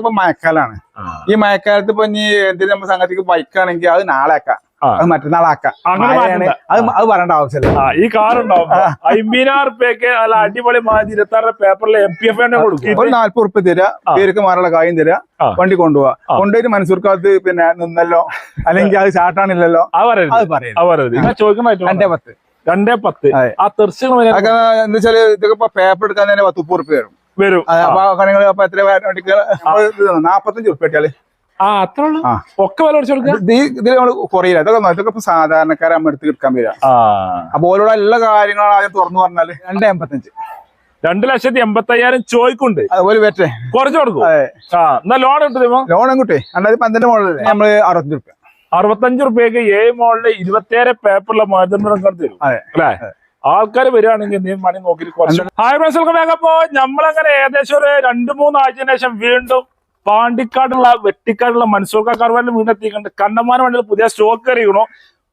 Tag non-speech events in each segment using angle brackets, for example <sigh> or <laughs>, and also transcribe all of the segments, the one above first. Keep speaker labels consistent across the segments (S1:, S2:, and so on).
S1: ഇപ്പൊ മഴക്കാലാണ്. ഈ മഴക്കാലത്ത് ഇപ്പൊ ഇനി എന്തെങ്കിലും നമ്മൾ സംഗതിക്ക് ബൈക്കാണെങ്കിൽ അത് നാളെ
S2: ആക്കാം
S1: അത് മറ്റന്നാളാക്കാം. അത് അത് പറയേണ്ട ആവശ്യമില്ല.
S2: ഈ കാർ ഉണ്ടാവും അമ്പതിനായിരം റുപ്യക്ക് നല്ല അടിപൊളി മാറ്റി ഇരുപത്തി ആറ് പേപ്പറിൽ എം പി എഫ് കൊടുക്കും.
S1: ഒരു നാല്പത് ഉറുപ്പ് തരാ. പേർക്ക് മാറുള്ള കാര്യം തരാ വണ്ടി കൊണ്ടുപോവാ. കൊണ്ടുപോയിട്ട് മനസ്സൂർക്കകത്ത് പിന്നെ നിന്നല്ലോ അല്ലെങ്കിൽ അത് ചാട്ടാണില്ലല്ലോ
S2: അത് ചോദിക്കുന്ന
S1: രണ്ടേ പത്ത്.
S2: രണ്ടേ പത്ത്. ആ തെർച്ചുകൾ
S1: എന്താ വെച്ചാൽ ഇതൊക്കെ പേപ്പർ എടുക്കാൻ തന്നെ പത്ത് ഉപ്പ് ഉറുപ്പ് വരും.
S2: വരും.
S1: അപ്പൊ അപ്പൊ എത്ര നാപ്പത്തഞ്ച് ഉറുപ്പ് കിട്ടിയാൽ.
S2: ആ അത്ര. ഒക്കെ വില
S1: ഇതിൽ നമ്മൾ കുറയില്ല ഇതൊക്കെ ഇതൊക്കെ സാധാരണക്കാരെ നമ്മൾ എടുത്ത് എടുക്കാൻ വരിക. അപ്പൊ ഓരോടെ എല്ലാ കാര്യങ്ങളും ആദ്യം തുറന്നു പറഞ്ഞാൽ രണ്ടേ എൺപത്തഞ്ച്.
S2: രണ്ട് ലക്ഷത്തി എൺപത്തി അയ്യായിരം ചോയ്ക്കുണ്ട്
S1: അതുപോലെ പറ്റേ.
S2: കുറച്ച് കൊടുക്കും. എന്നാ ലോൺ കിട്ടുമോ
S1: ലോൺ കിട്ടേ രണ്ടായിരത്തി പന്ത്രണ്ട് മോഡലല്ലേ നമ്മൾ അറുപത്തഞ്ച് റുപ്യ
S2: അറുപത്തഞ്ച് റുപ്യക്ക് ഏഴ് മോളിൽ ഇരുപത്തിയേഴ് പേപ്പറിലെ മാറ്റം തരും. അല്ലേ? ആൾക്കാർ വരികയാണെങ്കിൽ നീ മണി നോക്കി ഹായ് ഫ്രണ്ട്സ് വെൽക്കം ബാക്ക് അപ്പോ നമ്മളങ്ങനെ ഏകദേശം ഒരു രണ്ട് മൂന്ന് ആഴ്ചയ്ക്ക് ശേഷം വീണ്ടും പാണ്ടിക്കാടുള്ള വെട്ടിക്കാടുള്ള മൻസൂർക്ക കാർവാനിൽ വീണ്ടും എത്തിയിട്ടുണ്ട്. കണ്ടമാന വണ്ടികൾ പുതിയ സ്റ്റോക്ക് അറിയണു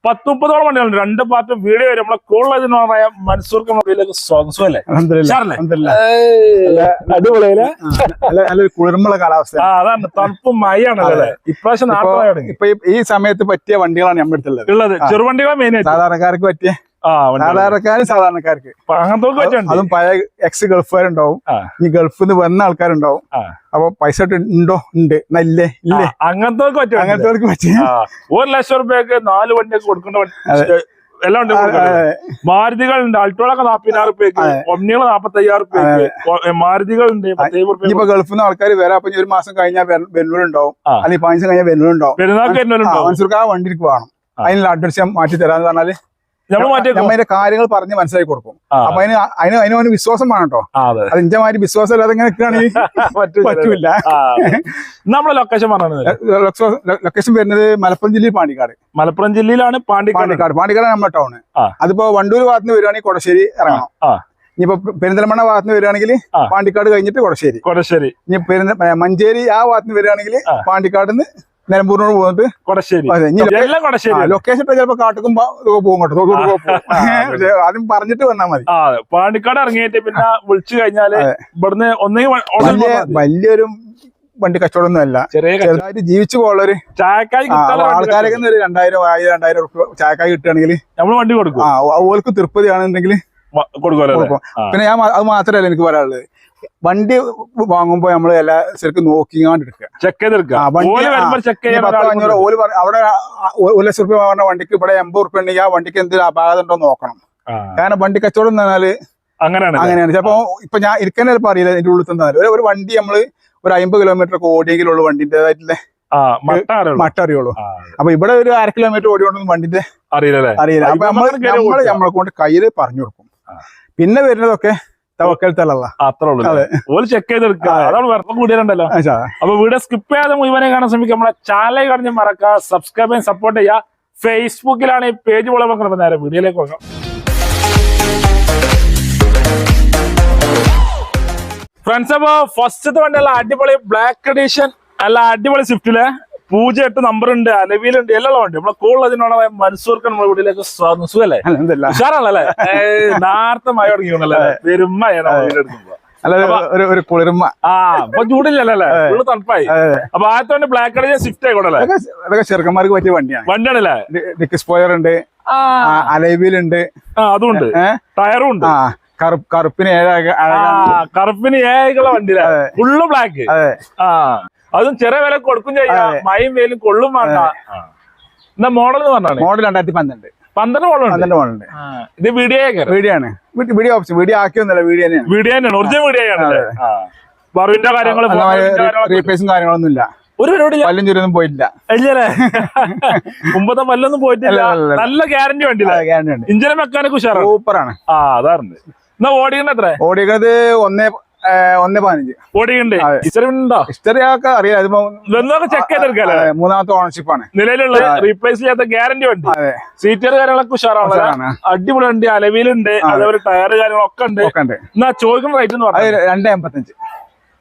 S2: പത്ത് മുപ്പതോളം വണ്ടികളുണ്ട്. രണ്ട് പാർട്ടും വീഡിയോ വരും. നമ്മളെ കൂടുതൽ പറയാ മൻസൂർക്ക് മൊബൈലിലേക്ക് സ്വാഗതം. അല്ലേ. അടിപൊളിയല്ലേ
S1: കുളിർമുള്ള കാലാവസ്ഥ.
S2: അതാണ്. തണുപ്പും മഴയാണല്ലേ ഇപ്രാവശ്യം
S1: ഇപ്പൊ
S2: നാട്ടിലാണ്
S1: ഇപ്പൊ ഈ- സമയത്ത് പറ്റിയ വണ്ടികളാണ് നമ്മുടെ അടുത്തുള്ളത്.
S2: ഉള്ളത്. ചെറുവണ്ടികളാണ് മെയിൻ
S1: സാധാരണക്കാർക്ക് പറ്റിയ സാധാരണക്കാരും സാധാരണക്കാർക്ക്. അതും പഴയ എക്സ് ഗൾഫുകാരുണ്ടാവും.
S2: ഉണ്ടാവും
S1: ഈ ഗൾഫിൽ നിന്ന് വന്ന ആൾക്കാരുണ്ടാവും. അപ്പൊ പൈസ ഉണ്ടോ? ഉണ്ട്. നല്ലേ ഇല്ലേ? ഇല്ലേ?
S2: അങ്ങനത്തെ പറ്റും
S1: അങ്ങനത്തെ
S2: ഒരു ലക്ഷം റുപ്യക്ക് നാല് വണ്ടിയൊക്കെ കൊടുക്കേണ്ട. എല്ലാം ഉണ്ട് മാരുതികളുണ്ട്. അൾട്ടോളൊക്കെ നാപ്പതിനായിരം റുപ്യക്ക്. ഒമ്നികൾ നാപ്പത്തി അയ്യായിരം റുപ്യക്ക് മാരുതികളുണ്ട്
S1: ഇപ്പൊ ഗൾഫിൽ നിന്ന് ആൾക്കാർ വരാം അപ്പൊ ഒരു മാസം കഴിഞ്ഞാൽ
S2: ആ.
S1: അല്ലെങ്കിൽ പതിനഞ്ച് കഴിഞ്ഞാൽ
S2: പെരുന്നാൾക്ക് വരുന്നവരുണ്ടാവും
S1: മനസ്സിലാക്കുക ആ വണ്ടിക്ക് വേണം അതിനുള്ള അഡ്രസ് മാറ്റി തരാന്ന് പറഞ്ഞാൽ അതിന്റെ കാര്യങ്ങൾ പറഞ്ഞ് മനസ്സിലാക്കി കൊടുക്കും. അപ്പൊ അതിന് അതിന് അതിന് അവന് വിശ്വാസം വേണം കേട്ടോ.
S2: അതെ.
S1: ഇഞ്ച മാതിരി വിശ്വാസം ഇല്ലാതെ ഇങ്ങനെ നിൽക്കുകയാണെങ്കിൽ <laughs>
S2: പറ്റൂല. നമ്മളെ ലൊക്കേഷൻ പറഞ്ഞത്
S1: ലൊക്കേഷൻ വരുന്നത് മലപ്പുറം ജില്ലയിൽ പാണ്ടിക്കാട്.
S2: മലപ്പുറം ജില്ലയിലാണ് പാണ്ടിക്കാട്.
S1: പാണ്ടിക്കാട്. നമ്മുടെ ടൗണ് അതിപ്പോ വണ്ടൂർ ഭാഗത്ത് നിന്ന് വരികയാണെങ്കിൽ കൊടശ്ശേരി ഇറങ്ങണം. ഇനിയിപ്പോ പെരിന്തൽമണ്ണ ഭാഗത്ത് നിന്ന് വരികയാണെങ്കിൽ പാണ്ടിക്കാട് കഴിഞ്ഞിട്ട് കൊടശ്ശേരി.
S2: കൊടശ്ശേരി.
S1: ഇനി പെരുന്ന മഞ്ചേരി ആ ഭാഗത്ത് നിന്ന് വരികയാണെങ്കിൽ പാണ്ടിക്കാട് നിന്ന് നിലമ്പൂരിനോട് പോകുന്നത്
S2: കൊടശ്ശേരി. എല്ലാം കൊടശ്ശേരി
S1: ലൊക്കേഷൻ ഇപ്പൊ ചിലപ്പോ കാട്ടുക്കും പോകും കേട്ടോ ആദ്യം <laughs> പറഞ്ഞിട്ട് വന്നാൽ മതി.
S2: പാണ്ടിക്കാട് ഇറങ്ങിയിട്ട് പിന്നെ വിളിച്ചു
S1: കഴിഞ്ഞാൽ.
S2: ഇവിടുന്ന് ഒന്നെങ്കിൽ
S1: വലിയ വലിയൊരു വണ്ടി കച്ചവടം ഒന്നും അല്ല ചെറുതായിട്ട് ജീവിച്ചു പോകുള്ളൊരു ആൾക്കാരൊക്കെ ഒരു രണ്ടായിരം ആയിരം രണ്ടായിരം റുപ്യ ചായക്കായി കിട്ടുകയാണെങ്കിൽ
S2: നമ്മൾ വണ്ടി കൊടുക്കും.
S1: ആ ഓൽക്ക് തൃപ്തിയാണെന്നുണ്ടെങ്കിൽ
S2: വ- കൊടുക്കുമല്ലോ.
S1: പിന്നെ ഞാൻ അത് മാത്രമല്ല എനിക്ക് പറയാനുള്ളത്. വണ്ടി വാങ്ങുമ്പോ നമ്മൾ എല്ലാ ശരിക്കും നോക്കിങ്ങാണ്ട് എടുക്കുക
S2: ചെക്ക് ചെയ്തെടുക്കുക
S1: ഓൽ അവിടെ ഒരു ലക്ഷം റുപ്യ പറഞ്ഞ വണ്ടിക്ക് ഇവിടെ എൺപത് റുപ്യ ഉണ്ടെങ്കിൽ ആ വണ്ടിക്ക് എന്തെങ്കിലും അപാകത ഉണ്ടോ നോക്കണം. കാരണം വണ്ടി കച്ചവടം എന്ന് പറഞ്ഞാൽ
S2: അങ്ങനെയാണ്.
S1: അങ്ങനെയാണ്. ചിലപ്പോ ഇപ്പൊ ഞാൻ ഇരിക്കാൻ ചിലപ്പോ അറിയില്ല ഇതിന്റെ ഉള്ളിൽ തന്നാൽ ഒരു വണ്ടി നമ്മൾ ഒരു അമ്പത് കിലോമീറ്റർ ഒക്കെ ഓടിയെങ്കിലുള്ള വണ്ടിന്റേതായിട്ടുള്ള
S2: ആ മട്ട അറിയുള്ളൂ.
S1: അപ്പൊ ഇവിടെ ഒരു അര കിലോമീറ്റർ ഓടിയോണ്ടൊന്നും വണ്ടിന്റെ
S2: അറിയില്ല
S1: അറിയില്ല. അപ്പൊ നമ്മൾ
S2: നമ്മൾ.
S1: നമ്മളെ കൊണ്ട് കയ്യിൽ പറഞ്ഞു കൊടുക്കും. പിന്നെ വരുന്നതൊക്കെ
S2: അത്ര ഉള്ളൂ ചെക്ക് ചെയ്തെടുക്കുക. അതാണ് വെറുതെ കൂടിയാലുണ്ടല്ലോ അപ്പൊ വീഡിയോ സ്കിപ്പ് ചെയ്യാതെ മുഴുവനെ കാണാൻ ശ്രമിക്കുക. നമ്മളെ ചാനൽ കടഞ്ഞ് മറക്കുക സബ്സ്ക്രൈബ് ചെയ്യാൻ സപ്പോർട്ട് ചെയ്യുക. ഫേസ്ബുക്കിലാണ് ഈ പേജ് നോക്കണം നേരെ വീഡിയോയിലേക്ക് പോകാം. ഫ്രണ്ട്സ് അപ്പൊ ഫസ്റ്റത്തെ വണ്ടി അടിപൊളി ബ്ലാക്ക് എഡീഷൻ അല്ല അടിപൊളി സ്വിഫ്റ്റിൽ പൂജ എട്ട് നമ്പർ ഉണ്ട് അലവിയിലുണ്ട് എല്ലാം ഉണ്ട്. നമ്മളെ കൂടുതൽ മൻസൂർക്ക് നമ്മുടെ വീട്ടിലേക്ക് സ്വാഗതം. സുഖല്ലേ? ഉഷാറാണല്ലേ? നേരത്തെ മഴ തുടങ്ങിയോണല്ലേ പെരുമ്മയാണ് വീഡിയോ
S1: അല്ല ഒരു കുളിർമ.
S2: ആ അപ്പൊ ചൂടില്ലല്ലോ ഫുള്ള് തണുപ്പായി. അപ്പൊ ആദ്യത്തെ ബ്ലാക്ക് കളർ സ്വിഫ്റ്റ് ആയിക്കോട്ടെ
S1: അതൊക്കെ ചെറുക്കന്മാർക്ക് പറ്റിയ വണ്ടിയാണ്.
S2: വണ്ടിയാണല്ലേ?
S1: ഡിക്ക് സ്പോയർ ഉണ്ട്
S2: ആ, അതുണ്ട്. ടയറും ഉണ്ട്.
S1: കറുപ്പിന്
S2: ഏഴ് കറുപ്പിന് ഏകളുള്ള വണ്ടിയിലെ ഫുള്ള് ബ്ലാക്ക്
S1: അതെ.
S2: ആ. അതും ചെറിയ വില കൊടുക്കും ചെയ്യാം. മഴയും വെയിലും കൊള്ളും വേണ്ട. എന്നാ മോഡൽ എന്ന് പറഞ്ഞാണ്
S1: മോഡൽ രണ്ടായിരത്തി പന്ത്രണ്ട്.
S2: പന്ത്രണ്ട് മോഡൽ ഉണ്ട്.
S1: പന്ത്രണ്ട് മോഡലുണ്ട്
S2: ആ, ഇത് വീഡിയോ
S1: വീഡിയോ ആണ് വീഡിയോ ഓപ്ഷൻ വീഡിയോ ആക്കിയൊന്നുമല്ല വീഡിയോ തന്നെയാണ്.
S2: വീഡിയോ തന്നെയാണ്. ഒറിജിനൽ വീഡിയോ ആണല്ലേ ബറുവിന്റെ കാര്യങ്ങൾ
S1: റീപ്ലേസും കാര്യങ്ങളൊന്നും ഇല്ല
S2: ഒരു പരിപാടി
S1: പല്ലും ചുരൊന്നും പോയിട്ടില്ല.
S2: അല്ലേ <laughs> മുമ്പത്തെ പല്ലൊന്നും പോയിട്ടില്ല. നല്ല ഗ്യാരണ്ടി
S1: ഗ്യാരണ്ടി ഉണ്ട്
S2: ഇഞ്ചിനെ മെക്കാനിക് ഉഷാറാണ്.
S1: സൂപ്പറാണ്
S2: ആ അതാറുണ്ട് എന്നാ ഓടിക്കണ്ട എത്ര?
S1: ഓടിക്കുന്നത് ഒന്നേ ഒന്നേ പതിനഞ്ച്.
S2: ഉണ്ടോ
S1: ഹിസ്റ്ററി ഒക്കെ അറിയാം. അതിപ്പോ
S2: ചെക്ക് ചെയ്തെടുക്കാല്ലേ
S1: മൂന്നാമത്തെ ഓണർഷിപ്പ് ആണ്.
S2: നിലവിലുള്ള റീപ്ലേസ് ചെയ്യാത്ത ഗ്യാരണ്ടി വണ്ടി. സീറ്റർ കാര്യങ്ങളൊക്കെ ഉഷാറാണ്. അടിപൊളി വണ്ടി അലവിലുണ്ട് അതേപോലെ ടയർ കാര്യങ്ങളൊക്കെ ഉണ്ട്. എന്നാ ചോദിക്കുന്ന റേറ്റ് എന്ന് പറഞ്ഞാൽ
S1: രണ്ട് എൺപത്തഞ്ച്.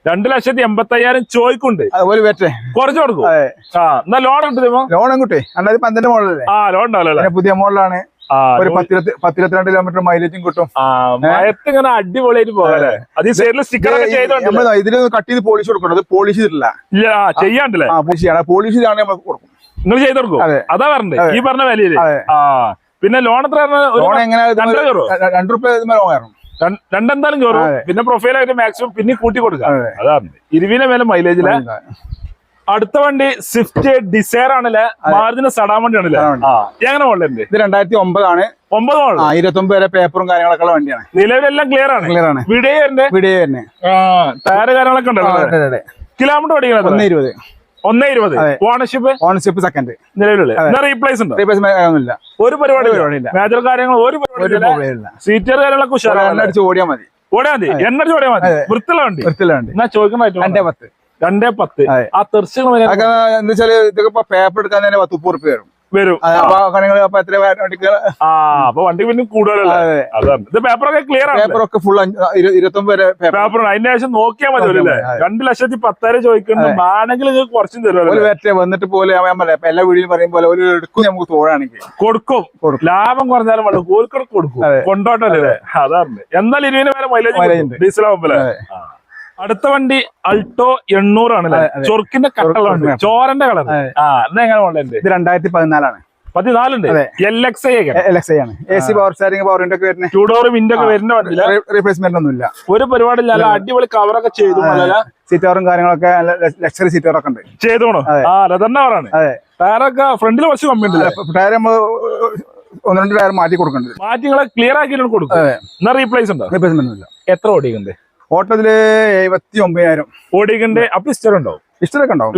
S2: രണ്ട് ലക്ഷത്തി എൺപത്തി അയ്യായിരം ചോദിക്കുണ്ട്
S1: അതുപോലെ പറ്റേ
S2: കുറച്ച് കൊടുക്കും. ആ എന്നാ ലോൺ ഉണ്ട്
S1: ലോൺ കിട്ടേ രണ്ടായിരത്തി പന്ത്രണ്ട് മോഡലല്ലേ
S2: ആ ലോൺ ഉണ്ടാവില്ല
S1: പുതിയ മോഡലാണ് ഒരു പത്തിരത്തി പത്തിരത്തിരണ്ട് കിലോമീറ്റർ മൈലേജും കിട്ടും.
S2: ആ മയത്ത് ഇങ്ങനെ അടിപൊളിയായിട്ട് പോകാല്ലേ? അത് ഈ സൈഡിൽ സ്റ്റിക്കർ
S1: ഇതിൽ കട്ട് ചെയ്ത് പോളിഷ് കൊടുക്കണം. അത് പോളിഷ് ചെയ്തിട്ടില്ല.
S2: ഇല്ല ചെയ്യാണ്ടല്ലേ?
S1: പോളിഷ് ചെയ്യണം. പോളിഷ് ചെയ്താണ് നമ്മൾ കൊടുക്കും.
S2: നിങ്ങൾ ചെയ്ത് കൊടുക്കും?
S1: അതാ.
S2: പറഞ്ഞത്. ഈ പറഞ്ഞ
S1: വിലയിൽ.
S2: ആ പിന്നെ ലോൺ എത്ര
S1: ലോൺ എങ്ങനെ രണ്ടു റുപ്യ ലോൺ കയറും
S2: രണ്ട്- രണ്ടെന്തായാലും കയറും. പിന്നെ പ്രൊഫൈലായിട്ട് മാക്സിമം പിന്നെ കൂട്ടി കൊടുക്കാം
S1: അതെ.
S2: അതാണ് ഇരുവിനെ മേലെ മൈലേജിൽ അടുത്ത വണ്ടി സ്വിഫ്റ്റ് ഡിസയർ ആണല്ലേ? മാരുതിന് സടാൻ വണ്ടി ആണല്ലേ
S1: സഡാൻ വണ്ടി.
S2: ആ എങ്ങനെ മോഡലുണ്ട്
S1: ഇത് രണ്ടായിരത്തി ഒമ്പതാണ്
S2: ഒമ്പത് മോഡൽ
S1: ഇരുപത്തി ഒമ്പത് വരെ പേപ്പറും കാര്യങ്ങളൊക്കെ ഉള്ള വണ്ടിയാണ്.
S2: നിലവിലെല്ലാം ക്ലിയർ ആണ്.
S1: ക്ലിയർ ആണ്.
S2: വീഡിയോ വരുന്നത്?
S1: ടയർ തന്നെ
S2: ടയർ കാര്യങ്ങളൊക്കെ ഉണ്ടല്ലോ കിലോമീറ്റർ ഓടിക്കുന്നത്
S1: ഒന്ന് ഇരുപത്.
S2: ഒന്നേ ഇരുപത്. ഓണർഷിപ്പ്
S1: ഓണർഷിപ്പ് സെക്കൻഡ്
S2: നിലവിലുള്ള. റീപ്ലേസ് ഉണ്ടോ?
S1: റീപ്ലേസ് ഒന്നുമില്ല.
S2: ഒരു പരിപാടി. മേജർ കാര്യങ്ങൾ ഒരു പരിപാടി സീറ്റർ കാര്യങ്ങളൊക്കെ ഉഷാറാണ്
S1: അടിച്ച് ഓടിയാൽ മതി.
S2: ഓടിയാ മതി. എണ്ണടിച്ച് ഓടിയാ മതി. വൃത്തിയുള്ള വണ്ടി. എന്നാ item
S1: രണ്ടേ പത്ത്.
S2: രണ്ടേ പത്ത്. ആ
S1: അതൊക്കെ എന്താ വെച്ചാൽ ഇതൊക്കെ പേപ്പർ എടുക്കാൻ തന്നെ പത്ത് മുപ്പത് റുപ്യ വരും.
S2: വരും.
S1: അപ്പൊ
S2: വണ്ടി പിന്നെ കൂടുതലല്ലേ. അതാണ്. ഇത് പേപ്പറൊക്കെ ക്ലിയർ ആണ്
S1: പേപ്പറൊക്കെ ഫുൾ ഇരുപത്തൊമ്പത് വരെ പേപ്പർ
S2: അതിന്റെ ശേഷം നോക്കിയാൽ മതി അല്ലേ. രണ്ട് ലക്ഷത്തി പത്തായിരം ചോദിക്കുന്നു ആണെങ്കിൽ നിങ്ങൾക്ക് കുറച്ചും തരുമല്ലോ
S1: വന്നിട്ട് പോലെ എല്ലാ വീടിനും പറയും പോലെ ഒരു എടുക്കും നമുക്ക് തോഴാണെങ്കിൽ
S2: കൊടുക്കും. ലാഭം കുറഞ്ഞാലും വേണം കോഴിക്കോട് കൊടുക്കും. കൊണ്ടോട്ടല്ലേ? അതാണ്. എന്നാൽ ഇരുവിന് വരെ മൈലേജ്
S1: ഉണ്ട്.
S2: അടുത്ത വണ്ടി അൾട്ടോ
S1: എണ്ണൂറാണ്.
S2: ചൊറുക്കിന്റെ കട്ടുള്ള വണ്ടി ചോരന്റെ കളർ ആ മോഡലുണ്ട്
S1: ഇത് രണ്ടായിരത്തി പതിനാലാണ്
S2: പതിനാലുണ്ട്?
S1: അതെ.
S2: എൽ എക്സ് ഐ ഒക്കെ.
S1: എൽ എക്സ് ഐ ആണ്. A C power power window ഒക്കെ വരുന്നത്
S2: ടൂ ഡോർ വിൻഡോ ഒക്കെ വരുന്ന വണ്ടിയില്ല
S1: റീപ്ലേസ്മെന്റ് ഒന്നുമില്ല.
S2: ഒരു പരിപാടി അടിപൊളി കവറൊക്കെ ചെയ്തു
S1: സീറ്ററും കാര്യങ്ങളൊക്കെ ലക്ഷറി സീറ്ററൊക്കെ ഉണ്ട്.
S2: ചെയ്തോണോ. ആ പറയാണ് ടയറൊക്കെ ഫ്രണ്ടിൽ കുറച്ച് കമ്മി ഉണ്ട്
S1: ടയർ നമ്മൾ ഒന്ന് രണ്ട് ടയർ മാറ്റി കൊടുക്കേണ്ടത്
S2: മാറ്റി ക്ലിയർ ആക്കിയിട്ട് കൊടുക്കും എന്നാ റീപ്ലേസ് ഉണ്ടോ?
S1: റീപ്ലേസ്മെന്റ്
S2: എത്ര ഓടിക്കുന്നുണ്ട്
S1: ഓട്ടത്തിൽ എഴുപത്തി ഒമ്പതിനായിരം
S2: ഓടിക്കണ്ടേ അപ്പൊ ഇസ്റ്റർ ഉണ്ടാവും.
S1: ഇഷ്ടമൊക്കെ ഉണ്ടാവും.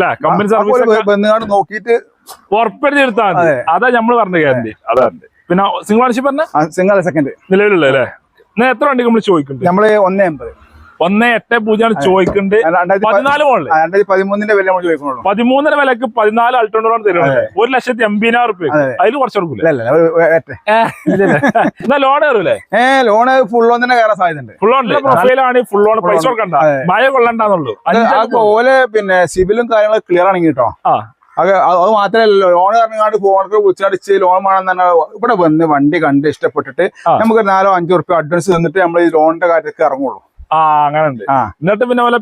S2: ബന്ധുകാട്
S1: നോക്കിട്ട് നോക്കിയിട്ട്
S2: എടുത്താൽ
S1: അതാ.
S2: നമ്മൾ പറഞ്ഞ ഗ്യാരണ്ടി അതാണ് പിന്നെ സിംഗിൾ ഓണർഷിപ്പ്
S1: സിംഗിൾ സെക്കൻഡ്.
S2: നിലവിലുള്ള അല്ലേ എത്ര വണ്ടി നമ്മൾ ചോദിക്കുന്നുണ്ട്?
S1: നമ്മൾ ഒന്നേ എൺപത്
S2: ഒന്ന് എട്ട് പൂജ്യമാണ്
S1: ചോദിക്കുന്നത്
S2: പതിനാല്
S1: മോളിൽ രണ്ടായിരത്തി പതിമൂന്നിന്റെ വില നമ്മൾ ചോദിക്കണുള്ളൂ
S2: പതിമൂന്നര വിലക്ക് പതിനാല് അൾട്ടോണ്ടാണ് തരുന്നത് ഒരു ലക്ഷത്തി എൺപതിനായിരം റുപ്യ
S1: അതെ.
S2: അതിൽ കുറച്ച്. എന്നാ ലോൺ കയറൂലേ?
S1: ഏ ലോണ് ഫുൾ ഓൺ തന്നെ കയറാൻ സാധ്യതയുണ്ട്.
S2: ഫുൾ ഓൺ പ്രൊഫൈലാണ് ഫുൾ ഓൺ പൈസ കൊടുക്കണ്ട. മഴ കൊള്ളണ്ടെന്നുള്ളൂ.
S1: അതുപോലെ അത് പിന്നെ സിവിലും കാര്യങ്ങളും ക്ലിയർ ആണെങ്കിൽ കേട്ടോ
S2: ആ.
S1: അത് മാത്രമല്ല ലോൺ ഇറങ്ങാണ്ട് ഫോണൊക്കെ വിളിച്ചടിച്ച് ലോൺ വേണം തന്നെ ഇവിടെ വന്ന് വണ്ടി കണ്ട് ഇഷ്ടപ്പെട്ടിട്ട് നമുക്ക് നാലോ അഞ്ചോ റുപ്യ അഡ്വാൻസ് തന്നിട്ട് നമ്മൾ ഈ ലോണിന്റെ കാര്യത്തിൽ ഇറങ്ങുള്ളൂ.
S2: ആ അങ്ങനെ ഉണ്ട് എന്നിട്ട് പിന്നെ
S1: ഓല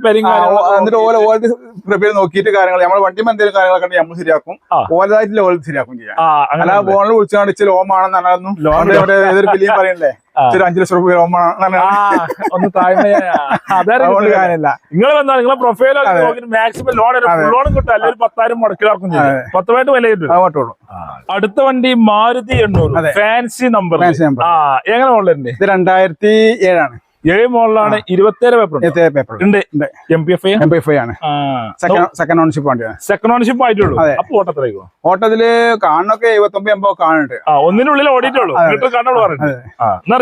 S1: എന്നിട്ട് ഓല ഓലത് പ്രിപ്പയർ നോക്കിയിട്ട് കാര്യങ്ങൾ നമ്മൾ വണ്ടി എന്തെങ്കിലും കാര്യങ്ങളൊക്കെ നമ്മൾ ശരിയാക്കും.
S2: ആ.
S1: ഓലതായിട്ട് ഓല ശരിയാക്കും ചെയ്യാം
S2: അങ്ങനെ
S1: ഫോണിൽ വിളിച്ചാണ്ട് ലോൺ വേണമെന്ന് പറഞ്ഞാലും
S2: ലോൺ
S1: ഏതൊരു ബില്ലിയും പറയണല്ലേ? അഞ്ചു ലക്ഷം
S2: രൂപ ഒന്ന് താഴ്മ
S1: അതുകൊണ്ട്
S2: നിങ്ങൾ വന്നാൽ നിങ്ങളെ പ്രൊഫൈൽ. മാക്സിമം ലോൺ ലോണും കിട്ടും. അല്ലെങ്കിൽ പത്തായിരം മുടക്കിലാർക്കും. പത്തുമായിട്ട് വില കിട്ടും. അടുത്ത വണ്ടി മാരുതി എണ്ണൂറ്. ഫാൻസി നമ്പർ ആ എങ്ങനെ ഉള്ളത്
S1: ഇത് രണ്ടായിരത്തി ഏഴാണ്.
S2: ഏഴ് മോളിലാണ് ഇരുപത്തേഴ് പേപ്പർ
S1: പേപ്പർ
S2: ഉണ്ട്. M P F
S1: M P five ആണ്. സെക്കൻഡ് ഓണർഷിപ്പ് വണ്ടിയാണ്.
S2: സെക്കൻഡ് ഓണർഷിപ്പ് ആയിട്ടുള്ളൂ. അപ്പൊ ഓട്ടത്തിലേക്കോ
S1: ഓട്ടത്തിൽ കാണൊക്കെ എഴുപത്തി ഒമ്പത് എൺപത് കാണുന്നുണ്ട്.
S2: ഒന്നിനുള്ളിൽ ഓടിയിട്ടുള്ളൂ.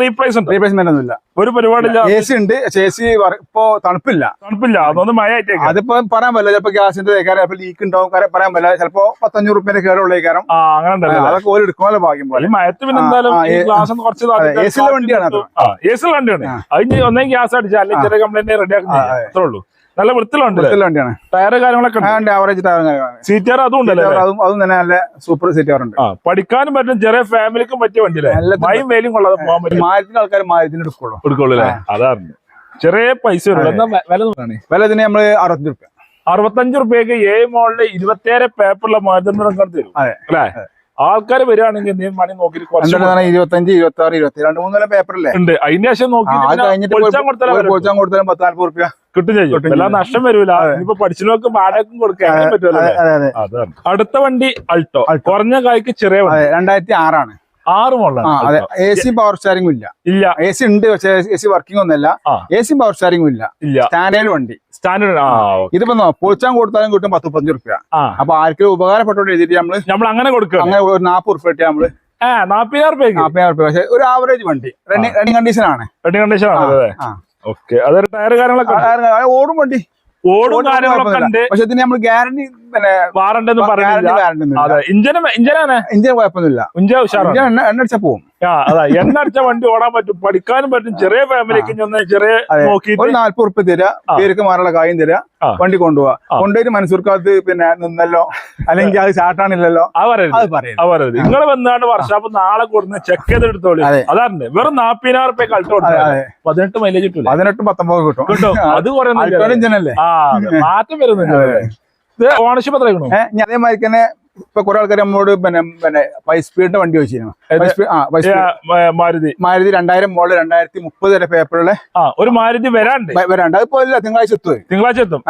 S2: റീപ്ലേസ് ഉണ്ട്?
S1: റീപ്ലേസ്മെന്റ് ഒന്നുമില്ല.
S2: ഒരു പരിപാടില്ല
S1: എ സി ഉണ്ട് എ സി ഇപ്പോ തണുപ്പില്ല.
S2: തണുപ്പില്ല. അതൊന്നും മഴ ആയിട്ടേക്ക്
S1: അതിപ്പോ പറയാൻ പറ്റില്ല ചിലപ്പോ ഗ്യാസിന്റെ കാര്യം ചിലപ്പോ ലീക്ക് ഉണ്ടാവും കാര്യം പറയാൻ പറ്റില്ല. ചിലപ്പോ പത്തഞ്ഞൂറ് റുപ്യന്റെ കേടുള്ള കാരം
S2: ആ അങ്ങനെ
S1: അതൊക്കെ ഓൽ എടുക്കുമല്ലോ ഭാഗ്യം പോലെ.
S2: മഴത്ത് മയത്ത് പിന്നെ എന്തായാലും കുറച്ച്
S1: എ സിയിലെ വണ്ടിയാണ്.
S2: എ സി വണ്ടിയാണ്. അതിന് ഒന്നേ ഗ്യാസ് അടിച്ചാൽ അല്ലെങ്കിൽ ചെറിയ കംപ്ലൈന്റ് റെഡി ആക്കി അത്രേ ഉള്ളൂ. നല്ല വൃത്തിലുണ്ട്
S1: വൃത്തിയുള്ള വണ്ടിയാണ്
S2: ടയർ കാര്യങ്ങളൊക്കെ ഉണ്ട്.
S1: ആവറേജ് ടയറും കാര്യങ്ങളാണ്
S2: സീറ്റർ അതും ഉണ്ടല്ലേ?
S1: അതും അതും തന്നെ നല്ല സൂപ്പർ സീറ്റാർ ഉണ്ട്
S2: പഠിക്കാനും പറ്റും ചെറിയ ഫാമിലിക്കും പറ്റിയ വണ്ടി വേലും കൊള്ളാതെ പോകാൻ പറ്റും.
S1: ആൾക്കാർ മായത്തിന് എടുക്കുള്ളൂ.
S2: എടുക്കുള്ളൂ അല്ലേ? അതാണ് ചെറിയ പൈസ വില
S1: വില ഇതിന് നമ്മൾ അറുപത്തഞ്ച് റുപ്യ
S2: അറുപത്തഞ്ച് റുപ്യക്ക് ഏ മോളിൽ ഇരുപത്തിയേഴ് പേപ്പറിലെ മാറ്റം തരും. അല്ലേ? ആൾക്കാർ വരികയാണെങ്കിൽ നീ മണി നോക്കി
S1: ഇരുപത്തഞ്ച് ഇരുപത്തി ആറ് ഇരുപത്തി രണ്ട് മൂന്നര പേപ്പറല്ലേ
S2: ഉണ്ട്. അതിന് ശേഷം നോക്കി കൊടുത്താലേ
S1: ഒരു
S2: വരൂ.
S1: പൊളിച്ചാൻ കൊടുത്താലും പത്ത് നാൽപ്പത് റുപ്യ
S2: കിട്ടും ചെയ്യും. എല്ലാം. നഷ്ടം വരൂല. ഇനിയിപ്പോ പഠിച്ചവർക്ക് വാടകക്കും കൊടുക്കാൻ പറ്റുമല്ലോ അടുത്ത വണ്ടി അൾട്ടോ. കുറഞ്ഞ കായ്ക്ക് ചെറിയ
S1: രണ്ടായിരത്തി ആറാണ്
S2: ആറ്.
S1: എ സി പവർ സ്റ്റാരിംഗും ഇല്ല.
S2: ഇല്ല.
S1: എ സി ഉണ്ട് പക്ഷേ എ സി വർക്കിംഗ് ഒന്നല്ല. എ സി പവർ സ്റ്റാരിംഗും ഇല്ല.
S2: ഇല്ല.
S1: സ്റ്റാൻഡേർഡ് വണ്ടി.
S2: സ്റ്റാൻഡേർഡ്.
S1: ഇതിപ്പോ പൊളിച്ചാൻ കൊടുത്താലും കിട്ടും പത്ത് പതിനഞ്ച് റുപ്യ അപ്പൊ ആർക്കും ഉപകാരപ്പെട്ടോണ്ട് എഴുതിയിട്ട് നമ്മൾ
S2: നമ്മൾ അങ്ങനെ കൊടുക്കുക
S1: അങ്ങനെ ഒരു നാപ്പത് റുപ്യ ഇട്ട്
S2: നമ്മൾ നാപ്പതിനായിരം റുപ്യ
S1: നാപ്പതിനായിരം റുപ്യ പക്ഷേ ഒരു ആവറേജ് വണ്ടി. റണ്ണിങ് റണ്ണിങ് കണ്ടീഷൻ ആണ്.
S2: വെഡിങ് കണ്ടീഷൻ ആണ്. ഓക്കെ. അതൊരു ടയർ കാര്യങ്ങളൊക്കെ.
S1: ഓടും വണ്ടി.
S2: ഓടും കാര്യങ്ങളൊക്കെ. ഉണ്ട്.
S1: പക്ഷെ ഇതിന് നമ്മൾ ഗ്യാരണ്ടി പിന്നെ
S2: വാറണ്ടി ഒന്നും പറയുന്നില്ല. അതെ. ഇഞ്ചിന് ഇഞ്ചിനാണ്?
S1: ഇഞ്ചിന് കുഴപ്പമൊന്നുമില്ല.
S2: ഇഞ്ച ഉഷാറാണ്.
S1: എണ്ണ എണ്ണ അടിച്ചാൽ പോവും.
S2: ആ അതാ എണ്ണടിച്ച വണ്ടി ഓടാൻ പറ്റും പഠിക്കാനും പറ്റും ചെറിയ ഫാമിലിക്ക് ഒന്ന് ചെറിയ
S1: ഒരു നാല്പത് ഉറുപ്പ് തരാ. പേർക്ക് മാറുള്ള കായും തരാ വണ്ടി കൊണ്ടുപോവാ. കൊണ്ടുപോയി മനസ്സൂർക്കാത്ത് പിന്നെ നിന്നല്ലോ അല്ലെങ്കിൽ അത് ചാട്ടാണില്ലല്ലോ
S2: നിങ്ങൾ വന്നാണ്ട് വർഷാപ്പ് നാളെ കൊടുന്ന് ചെക്ക് ചെയ്ത് എടുത്തോളി.
S1: അതെ.
S2: അതാണ് വെറും നാപ്പതിനായിരം റുപ്യ കളിച്ചു കൊടുത്താൽ. പതിനെട്ട് മൈലേജ് കിട്ടും
S1: പതിനെട്ടും പത്തൊമ്പത് കിട്ടും.
S2: കിട്ടും. അത് കുറേ ആ മാറ്റം വരുന്നുണ്ട് ഓണർഷിപ്പ് എത്ര
S1: ഞാൻ അതേമാതിരി തന്നെ ഇപ്പൊ കുറെ ആൾക്കാർ നമ്മോട് പിന്നെ പിന്നെ ഫൈവ് സ്പീഡിന്റെ വണ്ടി ആ
S2: മാരുതി.
S1: മാരുതി രണ്ടായിരം മോഡൽ രണ്ടായിരത്തി മുപ്പത് വരെ പേപ്പറിലെ
S2: ഒരു മാരുതി വരാണ്ട്
S1: വരാണ്ട് അതിപ്പോ ഇല്ല തിങ്കളാഴ്ച എത്തും
S2: തിങ്കളാഴ്ച എത്തും.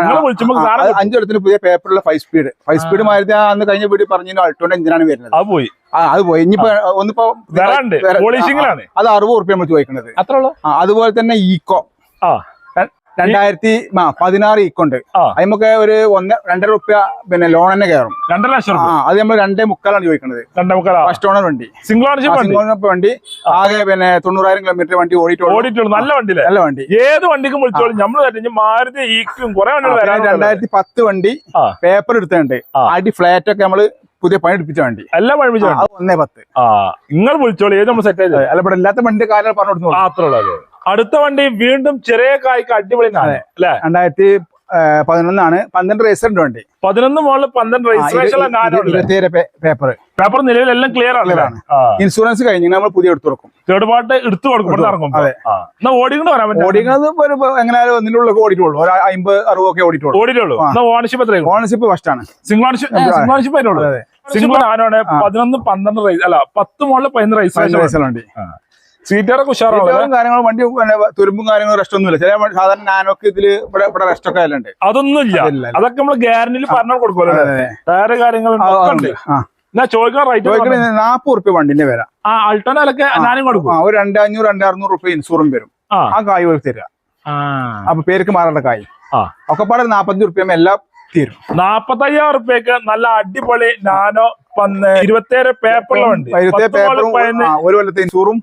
S1: അഞ്ചു കൊല്ലത്തിന് പുതിയ പേപ്പറിലെ five speed. Five speed Maruti അന്ന് കഴിഞ്ഞ വീട് പറഞ്ഞു അൾട്ടോന്റെ എഞ്ചിനാണ് വരുന്നത്.
S2: അത് പോയി.
S1: അത് പോയി. ഇനിയിപ്പോ ഒന്നിപ്പോ അത് അറുപത് റുപ്യ നമ്മൾ ചോദിക്കുന്നത്
S2: അത്രേ ഉള്ളു?
S1: ആ അതുപോലെ തന്നെ ഈക്കോ.
S2: ആ.
S1: രണ്ടായിരത്തി പതിനാറ്
S2: ഇക്കൊണ്ട്
S1: അതിമൊക്കെ ഒരു ഒന്ന് രണ്ടര റുപ്യ പിന്നെ ലോൺ തന്നെ കയറും.
S2: രണ്ടര ലക്ഷം
S1: ആ അത് നമ്മൾ രണ്ടേ മുക്കാലാണ് ചോദിക്കുന്നത്. ഫസ്റ്റ് ഓണർ വണ്ടി.
S2: സിംഗിൾ ഓണർഷിപ്പ്
S1: വണ്ടി? ആകെ പിന്നെ തൊണ്ണൂറായിരം കിലോമീറ്റർ വണ്ടി ഓടിയിട്ടുള്ളൂ.
S2: നല്ല വണ്ടി
S1: നല്ല വണ്ടി.
S2: ഏത് വണ്ടിക്കും വിളിച്ചോളൂ. നമ്മൾ മാരുതി ഈക്കും കുറെ വണ്ടികൾ
S1: രണ്ടായിരത്തി പത്ത് വണ്ടി പേപ്പർ എടുത്തിട്ടുണ്ട്. അടി ഫ്ലാറ്റ് ഒക്കെ നമ്മൾ പുതിയ പണി എടുപ്പിച്ച വണ്ടി.
S2: എല്ലാം
S1: അത് ഒന്നേ പത്ത്.
S2: ആ നിങ്ങൾ വിളിച്ചോളൂ. ഏത് നമ്മൾ സെറ്റ് ചെയ്തത്
S1: അല്ല ഇവിടെ എല്ലാത്ത വണ്ടി കാര്യം പറഞ്ഞു കൊടുത്തു
S2: അത്രേ ഉള്ളൂ അതെ. അടുത്ത വണ്ടി വീണ്ടും ചെറിയ കായ്ക്ക് അടിപൊളി അല്ലേ?
S1: രണ്ടായിരത്തി പതിനൊന്നാണ് പന്ത്രണ്ട് റേസറിന്റെ വണ്ടി.
S2: പതിനൊന്ന് മുകളിൽ പന്ത്രണ്ട് രജിസ്ട്രേഷൻ
S1: പേപ്പർ പേപ്പർ
S2: പേപ്പർ നിലവിലെല്ലാം ക്ലിയർ ആണ്
S1: ഇൻഷുറൻസ് കഴിഞ്ഞ് നമ്മൾ പുതിയ എടുത്തു കൊടുക്കും.
S2: തേർഡ് പാർട്ട് എടുത്തു കൊടുക്കും ഇവിടെ ഇറങ്ങും
S1: അതെ.
S2: എന്നാ ഓടിക്കൊണ്ട് വരാൻ പറ്റും.
S1: ഓടിക്കുന്നത് ഒരു എങ്ങനെയാലും ഒന്നിനുള്ള ഓടിയിട്ടുള്ളൂ. ഒരു അമ്പത് അറുപതൊക്കെ ഓടിയിട്ടുള്ളൂ.
S2: ഓടിയിട്ടുള്ളൂ. ഓണർഷിപ്പ് എത്ര
S1: ഓണർഷിപ്പ് ഫസ്റ്റ് ആണ്.
S2: സിംഗിൾ ഓണർഷിപ്പ് സിംഗിൾ ഓണർഷിപ്പ് ആയിട്ടുള്ളൂ.
S1: അതെ.
S2: സിംഗിൾ ആരാണ് പതിനൊന്ന് പന്ത്രണ്ട് റേസ് അല്ല പത്ത് മുകളിൽ പതിനൊന്ന് റൈസ്
S1: വണ്ടി.
S2: സീറ്ററൊക്കെ ഉഷാറാവും
S1: കാര്യങ്ങളും വണ്ടി തുരുമ്പും കാര്യങ്ങളും റെസ്റ്റ് ഒന്നുമില്ല ചില സാധാരണ നാനോക്ക് ഇതിൽ ഇവിടെ ഇവിടെ റെസ്റ്റ് ഒക്കെ അല്ലേ
S2: അതൊന്നുമില്ല.
S1: ഇല്ല, ഇല്ല.
S2: അതൊക്കെ നമ്മൾ ഗ്യാരണ്ടിയിൽ പറഞ്ഞു കൊടുക്കുമല്ലോ. ടയറ് കാര്യങ്ങളും
S1: നാപ്പത് റുപ്യ വണ്ടിന്റെ വില.
S2: ആ അൾട്ടോനൊക്കെ ഞാനും കൊടുക്കും.
S1: ആ ഒരു രണ്ടഞ്ഞൂറ് രണ്ടറുന്നൂറ് റുപ്യ ഇൻഷുറും വരും.
S2: ആ.
S1: കായ് ഒരു തരിക
S2: ആ.
S1: അപ്പൊ പേർക്ക് മാറേണ്ട കായ്. ഒക്കെ പാടെ നാപ്പത്തഞ്ച് റുപ്യ എല്ലാം തീരും.
S2: നാപ്പത്തയ്യായിരം റുപ്യക്ക് നല്ല അടിപൊളി നാനോ പന്ന് ഇരുപത്തേഴ്
S1: പേപ്പറുണ്ട് ഒരു കൊല്ലത്തെ ഇൻഷൂറും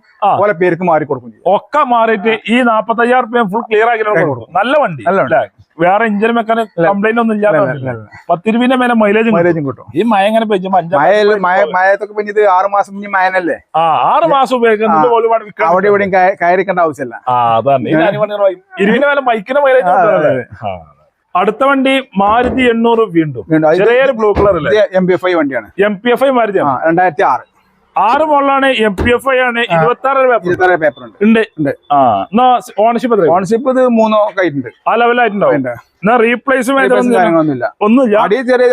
S1: പേർക്ക് മാറി കൊടുക്കും
S2: ഒക്കെ മാറിയിട്ട് ഈ നാപ്പത്തയ്യായിരം റുപ്യ ഫുൾ ക്ലിയർ ആക്കി കൊടുക്കും. നല്ല വണ്ടി.
S1: നല്ല
S2: വേറെ ഇഞ്ചിൻ മെക്കാനിക് കംപ്ലൈന്റ് ഒന്നും ഇല്ലാതെ
S1: ഇല്ല, ഇല്ല.
S2: മേലെ മൈലേജ്
S1: മൈലേജും കിട്ടും.
S2: ഈ മഴ എങ്ങനെ മയത്തൊക്കെ അഞ്ചാം
S1: മഴ മഴ മഴത്തൊക്കെ പിന്നെ ആറു മാസം പിന്നെ മയനല്ലേ
S2: ആ ആറ് മാസം ഉപയോഗിക്കുന്നുണ്ട്.
S1: അവിടെ ഇവിടെയും കയ- കയറിക്കേണ്ട ആവശ്യമില്ല.
S2: ആ അതാണ് ഇരുവിന്റെ മേലെ ബൈക്കിന്റെ മൈലേജ് അടുത്ത വണ്ടി മാരുതി എണ്ണൂറ് വീണ്ടും. ചെറിയൊരു ബ്ലൂ കളർ അല്ലേ
S1: എം പി എഫ് ഐ വണ്ടിയാണ്.
S2: M P F I Maruti
S1: രണ്ടായിരത്തി ആറ്
S2: ആറ് മോളിലാണ് എം പി എഫ് ഐ ആണ്. ഇരുപത്തി ആറ് പേപ്പർ
S1: പേപ്പർ ഉണ്ട്.
S2: ഉണ്ട്. ആ എന്നാ ഓണർഷിപ്പ് എത്ര
S1: ഓണർഷിപ്പ് ഇത് മൂന്നോ ആയിട്ടുണ്ട്.
S2: ആ. എന്നാ റീപ്ലേസ്മെന്റ് ഒന്നുമില്ല.
S1: അടി ചെറിയ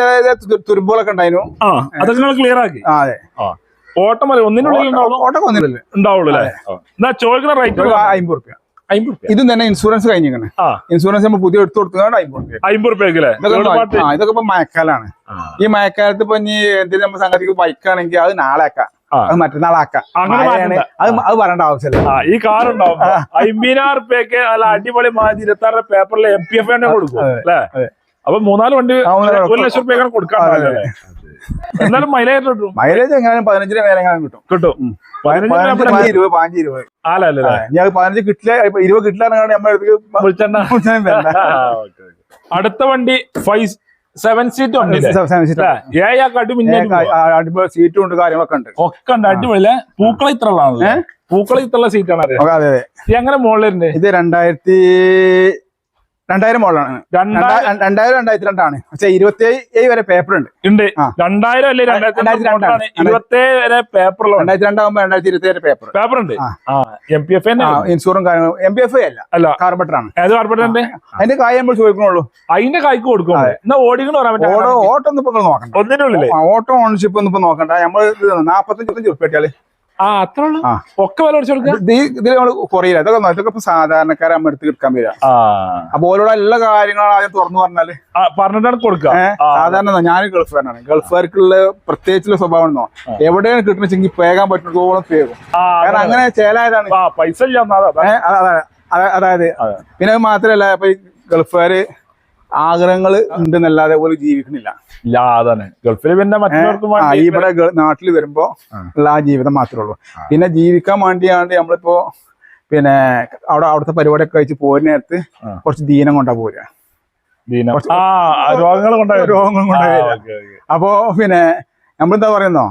S1: ഉണ്ടായിരുന്നു.
S2: ആ അതൊക്കെ നിങ്ങൾ ക്ലിയർ ആക്കി?
S1: ആ അതെ.
S2: ആ ഓട്ടം മതി. ഒന്നിനുള്ളിൽ ഉണ്ടാവുള്ളൂ?
S1: ഓട്ടൊക്കെ ഒന്നുമില്ല
S2: ഉണ്ടാവുള്ളൂ അല്ലേ? എന്നാ ചോദിക്കുന്ന റേറ്റ്
S1: അമ്പത് റുപ്യ ഇതും തന്നെ ഇൻഷുറൻസ് കഴിഞ്ഞിങ്ങനെ ഇൻഷുറൻസ് നമ്മൾ പുതിയ എടുത്തു കൊടുത്തുകൊണ്ട് അമ്പത്
S2: അമ്പത്
S1: ഇതൊക്കെ ഇപ്പൊ മഴക്കാലാണ്. ഈ മഴക്കാലത്ത് ഇപ്പൊ ഇനി എന്തെങ്കിലും നമ്മൾ സംഗതിക്ക് ബൈക്കാണെങ്കിൽ അത് നാളെ ആക്കാം. അത് മറ്റന്നാളാക്കാം
S2: അങ്ങനെ.
S1: അത് അത് പറയേണ്ട ആവശ്യമില്ല.
S2: ഈ കാർ ഉണ്ടാവും അമ്പതിനായിരം റുപ്യക്ക് നല്ല അടിപൊളി ഇരുപത്തി ആറ് പേപ്പറിൽ എം പി എഫ് കൊടുക്കും അല്ലേ? അപ്പൊ മൂന്നാൽ വണ്ടി ഒരു ലക്ഷം റുപ്യ
S1: അതെ,
S2: അല്ലേ എന്നാലും മൈലേജ് കിട്ടും.
S1: മൈലേജ് എങ്ങനെയാലും പതിനഞ്ചിന് മേലെ എങ്ങനെ കിട്ടും.
S2: കിട്ടും.
S1: ഇരുപത് പതിനഞ്ച് ഇരുപത്. അത് പതിനഞ്ച് കിട്ടില്ല ഇപ്പൊ ഇരുപത് കിട്ടില്ല അടുത്ത് വേണ്ട.
S2: ഫൈവ് സെവൻ സീറ്റ്
S1: അടിപൊളി സീറ്റും ഉണ്ട് കാര്യങ്ങളൊക്കെ ഉണ്ട്.
S2: ഒക്കെ ഉണ്ട് അടിപൊളി പൂക്കള ഇത്ര പൂക്കള ഇത്ര സീറ്റാണ്
S1: അതെ അതെ.
S2: എങ്ങനെ മുകളിലുണ്ട്
S1: ഇത് രണ്ടായിരത്തി രണ്ടായിരം മോളാണ്
S2: രണ്ടായിരം
S1: രണ്ടായിരം രണ്ടായിരത്തി രണ്ടാണ്. പക്ഷെ ഇരുപത്തി ഏഴ് വരെ പേപ്പർ ഉണ്ട്.
S2: ഉണ്ട്. രണ്ടായിരം അല്ലേ രണ്ടായിരത്തി
S1: രണ്ടാണ്.
S2: വരെ
S1: രണ്ടായിരത്തി രണ്ടാകുമ്പോ രണ്ടായിരത്തി ഇരുപത്തി ഏഴ് പേപ്പർ
S2: പേപ്പർ ഉണ്ട്. എം പി എഫ്
S1: ഇൻഷുറും എം പി എഫ് അല്ല?
S2: അല്ല.
S1: കാർബറ്റർ ആണ്.
S2: ഏത് ഉണ്ട്?
S1: അതിന്റെ കാര്യം നമ്മൾ ചോദിക്കണുള്ളൂ.
S2: അതിന്റെ കായ്ക്ക് കൊടുക്കും എന്നാ ഓടിക്കണ പറയാൻ
S1: ഓട്ടോ
S2: പറ്റില്ല
S1: ഒന്നും ഇപ്പൊ നോക്കണ്ട. ഓട്ടോ ഓണർഷിപ്പ് ഒന്നും ഇപ്പൊ നോക്കണ്ട. നമ്മൾ നാപ്പത്തഞ്ച് ഉറുപ്പ് കിട്ടിയാൽ.
S2: ആ അത്ര ഒക്കെ വില
S1: ഇതിൽ നമ്മൾ കുറയില്ല ഇപ്പൊ സാധാരണക്കാരെ നമ്മൾ എടുത്ത് എടുക്കാൻ വരിക. അപ്പൊ ഓരോടെ എല്ലാ കാര്യങ്ങളും ആദ്യം തുറന്നു
S2: പറഞ്ഞാൽ. പറഞ്ഞിട്ടാണ് കൊടുക്കുക.
S1: സാധാരണ ഞാൻ ഗൾഫുകാരനാണ് ഗൾഫുകാർക്കുള്ള പ്രത്യേകിച്ചുള്ള സ്വഭാവം ഉണ്ടോ എവിടെയാണ് കിട്ടണെച്ചെങ്കിൽ പേകാൻ പറ്റുന്നതോളം പേകും കാരണം അങ്ങനെ ചേലായതാണ്.
S2: പൈസ
S1: അതായത് പിന്നെ അത് മാത്രല്ല ഇപ്പൊ ഗൾഫുകാര് ആഗ്രഹങ്ങൾ ഉണ്ടെന്നല്ലാതെ പോലും ജീവിക്കണില്ല.
S2: ഇല്ല അതാണ് ഗൾഫിൽ പിന്നെ
S1: ഇവിടെ നാട്ടിൽ വരുമ്പോ ഉള്ള ആ ജീവിതം മാത്രമേ ഉള്ളൂ. പിന്നെ ജീവിക്കാൻ വേണ്ടിയാണ്ട് നമ്മളിപ്പോ പിന്നെ അവിടെ അവിടുത്തെ പരിപാടിയൊക്കെ കഴിച്ച് പോരുന്ന നേരത്ത് കുറച്ച് ദീനം കൊണ്ടാ പോരുക.
S2: രോഗങ്ങൾ കൊണ്ടായി
S1: രോഗങ്ങൾ കൊണ്ടായി. അപ്പോ പിന്നെ നമ്മളെന്താ പറയുന്നോ?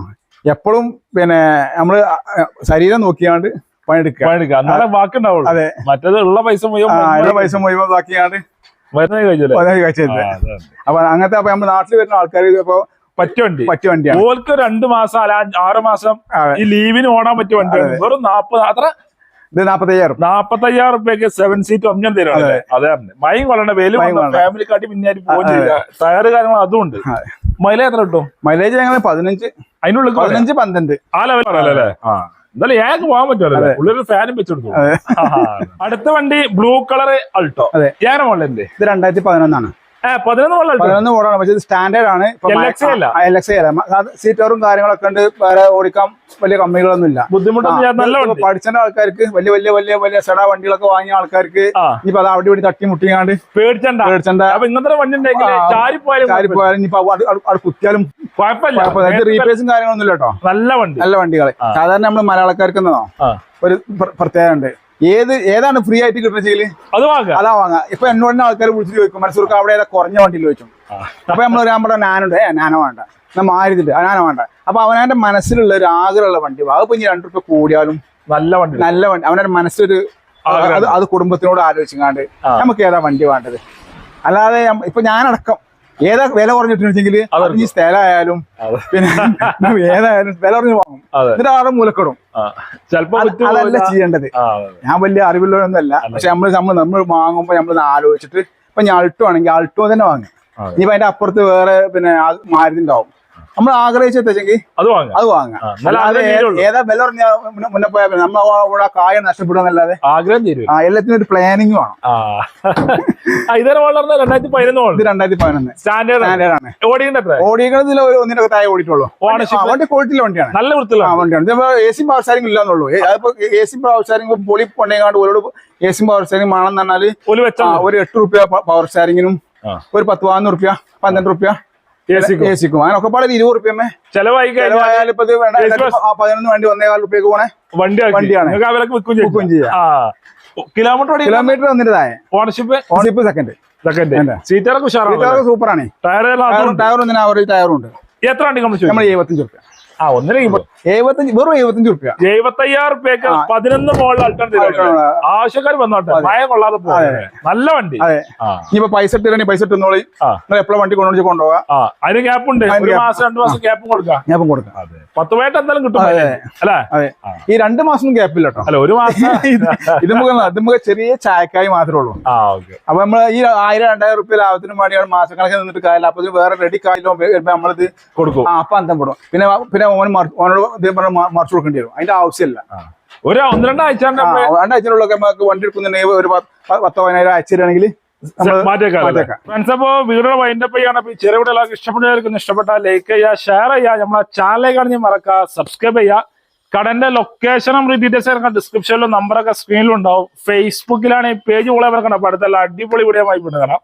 S1: എപ്പോഴും പിന്നെ നമ്മൾ ശരീരം നോക്കിയാണ്ട് പണിയെടുക്കുക. അതെ.
S2: മറ്റേത് ഉള്ള പൈസ മുഴുവൻ
S1: പൈസ മുഴുവൻ ബാക്കിയാണ്ട് അപ്പൊ അങ്ങനത്തെ അപ്പൊ നമ്മുടെ നാട്ടിൽ വരുന്ന ആൾക്കാർ ഇപ്പൊ പറ്റുവണ്ടി പറ്റുവണ്ടിയാണ്
S2: ഓൾക്ക് രണ്ട് മാസം അല്ല ആറ് മാസം ഈ ലീവിന് ഓടാൻ പറ്റിയ വണ്ടിയാണ്. വെറും നാപ്പത് അത്ര
S1: ഇത് നാപ്പത്തയ്യായിരം.
S2: നാപ്പത്തയ്യായിരം റുപ്യക്ക് സെവൻ സീറ്റ് ഒന്നും തരും അതെ. മൈം കൊള്ളണ്ട
S1: മയം
S2: ഫാമിലി കാട്ടി പിന്നാരി പോകും ചെയ്യില്ല ടയറ് കാര്യങ്ങൾ അതും ഉണ്ട്.
S1: അതെ.
S2: മൈലേജ് എത്ര കിട്ടും?
S1: മൈലേജ് ഞങ്ങൾ പതിനഞ്ച്
S2: അതിനുള്ളിൽ
S1: പതിനഞ്ച് പന്ത്രണ്ട്.
S2: ആ ലെവൽ അല്ലേ ആ. എന്തായാലും ഏക പോകാൻ പറ്റുമല്ലോ ഉള്ളിൽ ഫാനും വെച്ചെടുത്തു. അടുത്ത വണ്ടി ബ്ലൂ കളർ അൾട്ടോ.
S1: അതെ.
S2: ഞാൻ മോളിന്റെ
S1: ഇത് രണ്ടായിരത്തി പതിനൊന്നാണ്.
S2: പതിനൊന്ന്
S1: മോഡലാണ് പക്ഷേ ഇത് സ്റ്റാൻഡേർഡ് ആണ്? എൽ എക്സ് അല്ല. സീറ്ററും കാര്യങ്ങളൊക്കെ ഉണ്ട്. വേറെ ഓടിക്കാൻ വലിയ കമ്മികളൊന്നും ഇല്ല.
S2: ബുദ്ധിമുട്ടൊന്നും
S1: പഠിച്ചേണ്ട ആൾക്കാർക്ക് വലിയ വലിയ വലിയ വലിയ സെടാ വണ്ടികളൊക്കെ വാങ്ങിയ ആൾക്കാർക്ക് ഇനിയിപ്പോ അത് അവിടെ ഇവിടെ തട്ടി മുട്ടിയാണ്ട്
S2: പേടിച്ചണ്ട.
S1: പേടിച്ചണ്ട.
S2: അപ്പൊ ഇങ്ങനത്തെ വണ്ടി. ചാരിപ്പോയാലും
S1: ഇനിയിപ്പോ കുത്തിയാലും
S2: കുഴപ്പമില്ല.
S1: റീപ്ലേസും കാര്യങ്ങളൊന്നും ഇല്ല കേട്ടോ.
S2: നല്ല വണ്ടി.
S1: നല്ല വണ്ടികൾ സാധാരണ നമ്മൾ മലയാളക്കാർക്ക് എന്നോ ഒരു പ്രത്യേകത ഉണ്ട് ഏത് ഏതാണ് ഫ്രീ ആയിട്ട് കിട്ടുന്നത്
S2: അത് വാങ്ങാം
S1: അതാ വാങ്ങാം ഇപ്പൊ എന്നോട് ആൾക്കാർ വിളിച്ചിട്ട് ചോദിക്കും മനസ്സൂർക്ക് അവിടെ ഏതാ കുറഞ്ഞ വണ്ടിയിൽ
S2: ആ.
S1: അപ്പൊ നമ്മൾ നമ്മുടെ നാനുണ്ട്. ഏ നാന വേണ്ട. എന്നാ മാരുതിണ്ട് നാന വേണ്ട. അപ്പൊ അവനവന്റെ മനസ്സിലുള്ള ഒരു ആഗ്രഹമുള്ള വണ്ടി അതിപ്പോ ഇനി രണ്ടു രൂപ കൂടിയാലും
S2: നല്ല വണ്ടി
S1: നല്ല വണ്ടി. അവനവന്റെ
S2: മനസ്സിലൊരു.
S1: അത് അത് കുടുംബത്തിനോട് ആലോചിക്കാണ്ട്
S2: ആ.
S1: നമുക്ക് ഏതാ വണ്ടി വേണ്ടത്? അല്ലാതെ ഇപ്പൊ ഞാനടക്കം ഏതാ വില കുറഞ്ഞിട്ടുണ്ടെങ്കിൽ. ഈ സ്ഥലമായാലും. പിന്നെ ഏതായാലും വില കുറഞ്ഞ് വാങ്ങും എന്നിട്ട് ആടെ മൂലക്കിടും. അതല്ല ചെയ്യേണ്ടത്. ഞാൻ വലിയ അറിവുള്ളവരൊന്നുമല്ല പക്ഷെ നമ്മൾ നമ്മൾ നമ്മൾ വാങ്ങുമ്പോൾ നമ്മൾ ആലോചിച്ചിട്ട് ഇപ്പൊ ഞാൻ അൾട്ടോ ആണെങ്കിൽ അൾട്ടോ തന്നെ വാങ്ങും.
S2: ഇനി
S1: ഇനിയിപ്പോ അതിന്റെ അപ്പുറത്ത് വേറെ പിന്നെ മാരുതി ഉണ്ടാവും. നമ്മൾ ആഗ്രഹിച്ചെങ്കിൽ
S2: അത് വാങ്ങാം.
S1: അത് വാങ്ങാം. ഏതാ വില പറഞ്ഞ മുന്നേ പോയാൽ നമ്മൾ അവിടെ കായ നഷ്ടപ്പെടുന്നല്ലാതെ
S2: ആഗ്രഹം തരും
S1: ആ എല്ലാത്തിനും ഒരു പ്ലാനിങ് വേണം.
S2: ആ. ആ, ഇതേ വളർന്ന രണ്ടായിരത്തി പതിനൊന്ന്
S1: രണ്ടായിരത്തി പതിനൊന്ന്.
S2: സ്റ്റാൻഡേർഡ്
S1: സ്റ്റാൻഡേർഡ് ആണ്.
S2: ഓടിയുണ്ട് എത്ര
S1: ഒരു ഒന്നിനൊക്കെ താഴെ ഓടിയിട്ടുള്ളൂ. വണ്ടി ക്വാളിറ്റിയിലെ വണ്ടിയാണ്.
S2: നല്ല വൃത്തിയുള്ള
S1: ആ വണ്ടിയാണ്. എ സി പവർ സ്റ്റാരിംഗ് ഇല്ലാന്നുള്ളൂ. അതിപ്പോ എ സി പവർ സ്റ്റാരിംഗ് പൊളി കൊണ്ടേങ്ങാണ്ട് ഓരോട് എ സി പവർ സ്റ്റാരിംഗ് ആണെന്ന് പറഞ്ഞാൽ
S2: ഒരു
S1: ഒരു എട്ട് റുപ്യ പവർ സ്റ്റാരിങ്ങിനും ഒരു പത്ത് പതിനൊന്ന് റുപ്യ പന്ത്രണ്ട് റുപ്യ
S2: എ സിക്കും
S1: എ സിക്കും അങ്ങനെ ഒക്കെ പാടെ ഇരുപത് റുപ്യമ്മേ.
S2: ചെലവായി
S1: ചിലവായാലും ഇപ്പൊ. പതിനൊന്ന് വണ്ടി ഒന്നേകാൽ റുപ്യക്ക് പോണേ.
S2: വണ്ടി
S1: വണ്ടിയാണ്. വിൽക്കുകയും ചെയ്യാം.
S2: കിലോമീറ്റർ
S1: കിലോമീറ്റർ താഴെ.
S2: ഓണർഷിപ്പ്?
S1: Ownership second
S2: second. സീറ്ററൊക്കെ
S1: സൂപ്പറാണ്.
S2: ടയർ
S1: ടയർ ഒന്നിനാ ഒരു ടയർ ഉണ്ട്.
S2: എത്ര വണ്ടി നമ്മൾ
S1: എഴുപത്തഞ്ച് റുപ്യ.
S2: ആ ഒന്നിനെ
S1: എഴുപത്തഞ്ച് വെറും എഴുപത്തഞ്ച് റുപ്യ
S2: എഴുപത്തയ്യായിരം റുപ്യക്ക്. പതിനൊന്ന് മോളിൽ അൾട്ടർനേറ്റീവ് ആവശ്യക്കാർ വന്നോട്ടെ. മഴ കൊള്ളാതെ പോകും നല്ല വണ്ടി.
S1: ഇനിയിപ്പോ പൈസ ഇട്ടില്ലെങ്കിൽ പൈസ ഇട്ടുന്നോളി. നിങ്ങൾ എപ്പോഴും വണ്ടി കൊണ്ടുപോയി കൊണ്ടുപോകാം
S2: അതിന് ഗ്യാപ്പ് ഉണ്ട്. ഒരു മാസം രണ്ടു മാസം ഗ്യാപ്പും കൊടുക്കാം.
S1: ഇപ്പം കൊടുക്കാം.
S2: പത്ത് പോയിട്ട് എന്തായാലും കിട്ടും അല്ലേ?
S1: ഈ രണ്ട് മാസം ഗ്യാപ്പില്ല കേട്ടോ
S2: അല്ല ഒരു മാസം. <laughs>
S1: ഇത് നമുക്ക് നമുക്ക് ചെറിയ ചായക്കായി മാത്രമേ ഉള്ളൂ. അപ്പൊ നമ്മൾ ഈ ആയിരം രണ്ടായിരം റുപ്യ ലാഭത്തിന് വേണ്ടിയാണ് മാസക്കണക്കിന് നിന്നിട്ട് കാര്യമില്ല അപ്പൊ വേറെ റെഡി കായിലോ നമ്മളിത്
S2: കൊടുക്കും.
S1: ആ അപ്പൊ അന്തം പെടും. പിന്നെ പിന്നെ ഓൻ ഓനോട് ഇതേ പറഞ്ഞ മറിച്ചു കൊടുക്കേണ്ടി വരും. അതിന്റെ ആവശ്യമില്ല.
S2: ഒരു ഒന്ന് രണ്ടാഴ്ച
S1: രണ്ടാഴ്ചയിലുള്ളൊക്കെ നമുക്ക് വണ്ടി എടുക്കുന്നുണ്ടെങ്കിൽ ഒരു പത്ത് പതിനായിരം അയച്ചു തരാണെങ്കിൽ
S2: മാറ്റേക്കാം
S1: മാറ്റേക്കാം.
S2: ഫ്രണ്ട്സ് അപ്പോ വീഡിയോ വൈൻഡപ്പ് ചെയ്യാണ്. ഈ ചെറിയ വീഡിയോ എല്ലാവർക്കും ഇഷ്ടപ്പെട്ടവർക്ക് ഇഷ്ടപ്പെട്ട ലൈക്ക് ചെയ്യുക ഷെയർ ചെയ്യുക. നമ്മളെ ചാനലിലേക്ക് മറക്കുക സബ്സ്ക്രൈബ് ചെയ്യുക. കടന്റെ ലൊക്കേഷനും ഡീറ്റെയിൽസ് ഒക്കെ ഡിസ്ക്രിപ്ഷനിലും നമ്പറൊക്കെ സ്ക്രീനിലും ഉണ്ടാവും. ഫേസ്ബുക്കിലാണ് ഈ പേജ് പോലെ കിടക്കണം അപ്പൊ അടുത്തുള്ള അടിപൊളി വീഡിയോ ആയി കാണാം.